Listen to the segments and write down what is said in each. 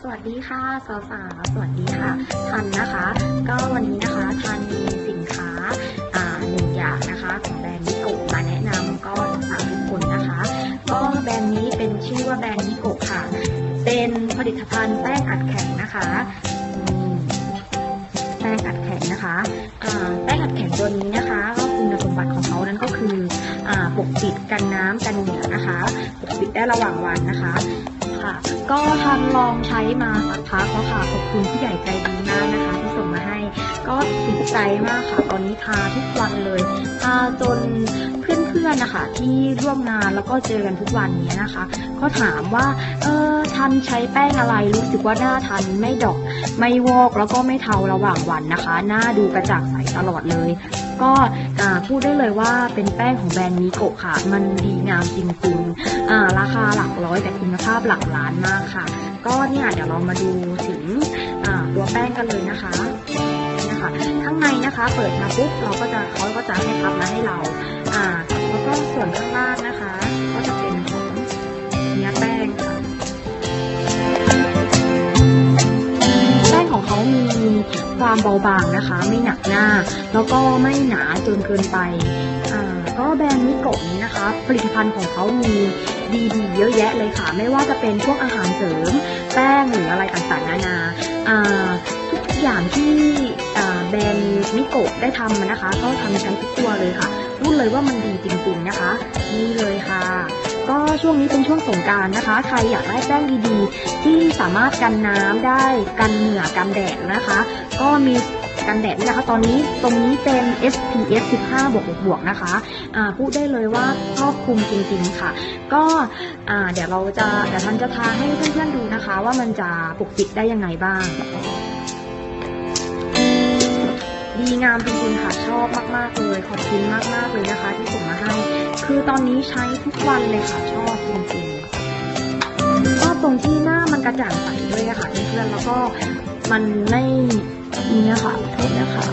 สวัสดีค่ะสาวสาวสวัสดีค่ะทันนะคะ ก็วันนี้นะคะทันมีสินค้าอ่าหนึ่งอย่างนะคะของแบรนด์นิโกะมาแนะนำก็ฝากทุกคนนะคะ ก็แบรนด์นี้เป็นชื่อว่าแบรนด์นิโกะค่ะ เป็นผลิตภัณฑ์แป้งอัดแข็งนะคะแป้งอัดแข็งนะคะแป้งอัดแข็งตัวนี้นะคะก็คุณสมบัติของเขานั้นก็คืออปกปิดกันน้ำกันเหนียวนะคะ ปกปิดได้ระหว่างวันนะคะ ค่ะ ก็ทางลองใช้มาสักพักแล้วค่ะ ขอบคุณผู้ใหญ่ใจดีมากนะคะ ที่ส่งมาให้ ก็ติดใจมากค่ะ ตอนนี้ทาทุกวันเลย ทาจน เพื่อนๆนะคะที่ร่วมงานแล้วก็เจอกันทุกวันนี้นะคะก็ถามว่าเออทันใช้แป้งอะไรรู้สึกว่าหน้าทันไม่ดอกไม่วอกแล้วก็ไม่เทาระหว่างวันนะคะ หน้าดูกระจ่างใสตลอดเลย ก็พูดได้เลยว่าเป็นแป้งของแบรนด์มิโกะค่ะ มันดีงามจริงๆราคาหลักร้อยแต่คุณภาพหลักล้านมากค่ะ ก็เนี่ยเดี๋ยวเรามาดูถึงตัวแป้งกันเลยนะคะนะคะข้างในนะคะ เปิดมาปุ๊บเราก็จะเขาก็จะให้พับมาให้เราอ่า แล้วก็ส่วนข้างล่างนะคะ ก็จะเป็นของเนื้อแป้งค่ะ แป้งของเขามีความเบาบางนะคะ ไม่หนักหน้า แล้วก็ไม่หนาจนเกินไปอ่าก็แบรนด์นิโกะนี้นะคะ ผลิตภัณฑ์ของเขามีดีๆ เยอะแยะเลยค่ะ ไม่ว่าจะเป็นพวกอาหารเสริม แป้งหรืออะไรต่างๆ นานาทุกอย่างที่แบรนด์ นิโกะได้ทำนะคะ ก็ทำใช้ทุกตัวเลยค่ะพูดเลยว่ามันดีจริงๆนะคะ นี่เลยค่ะ ก็ช่วงนี้เป็นช่วงสงการนะคะ ใครอยากได้แป้งดีๆ ที่สามารถกันน้ำได้กันเหงื่อกันแดดนะคะ ก็มีกันแดดนี่นะคะ ตอนนี้ตรงนี้เป็น SPF 15 บวกบวกๆนะคะอ่าพูดได้เลยว่าครอบคลุมจริง ๆ ค่ะ ก็อ่าเดี๋ยวเราจะเดี๋ยวท่านจะทาให้เพื่อนๆดูนะคะ ว่ามันจะปกปิดได้ยังไงบ้าง อบมากๆเลยขอบคุณมากๆเลยนะคะ ที่ส่งมาให้ คือตอนนี้ใช้ทุกวันเลยค่ะชอบจริงๆชอบตรงที่หน้ามันกระจ่างใสด้วยอะค่ะเพื่อนๆแล้วก็มันไม่นี่ค่ะโทษนะคะ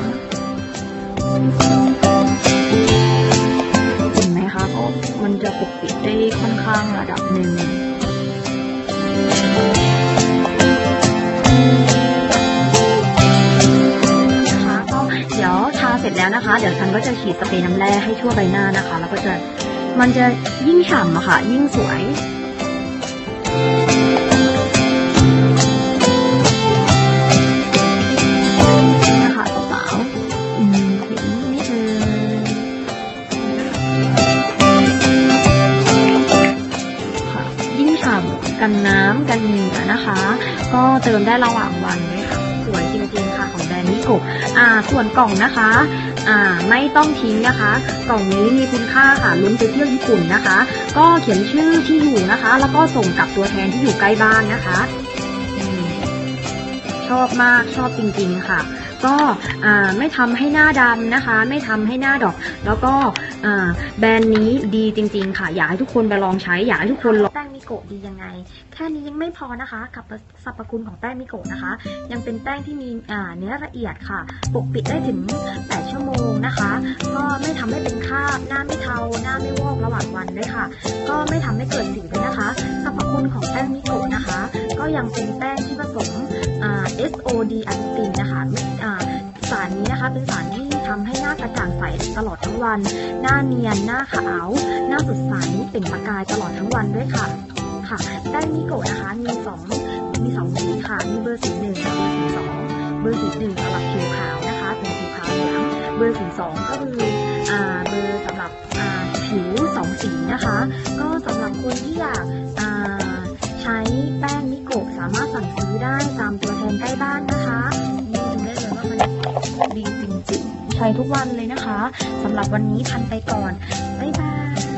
เห็นไหมคะก็มันจะปกปิดได้ค่อนข้างระดับหนึ่ง แล้วนะคะ เดี๋ยวฉันก็จะฉีดสเปรย์น้ำแร่ให้ทั่วใบหน้านะคะ แล้วก็จะมันจะยิ่งฉ่ำอะค่ะ ยิ่งสวยนะคะสาวอืมเห็นนิดนึงค่ะยิ่งฉ่ำกันน้ำกันเหงื่อนะคะ ก็เติมได้ระหว่างวันด้วย ของแบรนด์นิโกอ่าส่วนกล่องนะคะอ่าไม่ต้องทิ้งนะคะ กล่องนี้มีคุณค่าค่ะลุ้นไปเที่ยวญี่ปุ่นนะคะ ก็เขียนชื่อที่อยู่นะคะ แล้วก็ส่งกับตัวแทนที่อยู่ใกล้บ้านนะคะชอบมากชอบจริงๆค่ะ ก็ไม่ทำให้หน้าดำนะคะ ไม่ทำให้หน้าดอก แล้วก็แบรนด์นี้ดีจริง ๆ ค่ะ อยากให้ทุกคนไปลองใช้อยากให้ทุกคนลองแป้งมิโกะดียังไง แค่นี้ยังไม่พอนะคะกับสรรพคุณของแป้งมิโกะนะคะ ยังเป็นแป้งที่มีเนื้อละเอียดค่ะ ปกปิดได้ถึง 8 ชั่วโมงนะคะ ก็ไม่ทำให้เป็นคราบหน้าไม่เทาหน้าไม่วอกระหว่างวันด้วยค่ะ ก็ไม่ทำให้เกิดสิวด้วยนะคะสรรพคุณของแป้งมิโกะนะคะ ก็ยังเป็นแป้งที่ผสม SOD อันตินนะคะสารนี้นะคะเป็นสารที่ทำให้หน้ากระจ่างใสตลอดทั้งวัน หน้าเนียน หน้าขาว หน้าสดใสเปล่งประกายตลอดทั้งวันด้วยค่ะ ค่ะแป้งมิโกะนะคะมีสองมีสองสีค่ะ มีเบอร์สีหนึ่งกับเบอร์สีสองเบอร์สีหนึ่งสำหรับผิวขาวนะคะ เป็นผิวขาวเหลืองเบอร์สีสองก็คือเบอร์สำหรับผิวสองสีนะคะ ก็สำหรับคนที่อยากใช้แป้ โกะสามารถสั่งซื้อได้ตามตัวแทนใกล้บ้านนะคะนี่ดูได้เลยว่ามันดีจริงๆ ใช้ทุกวันเลยนะคะสำหรับวันนี้พันไปก่อน บ๊ายบาย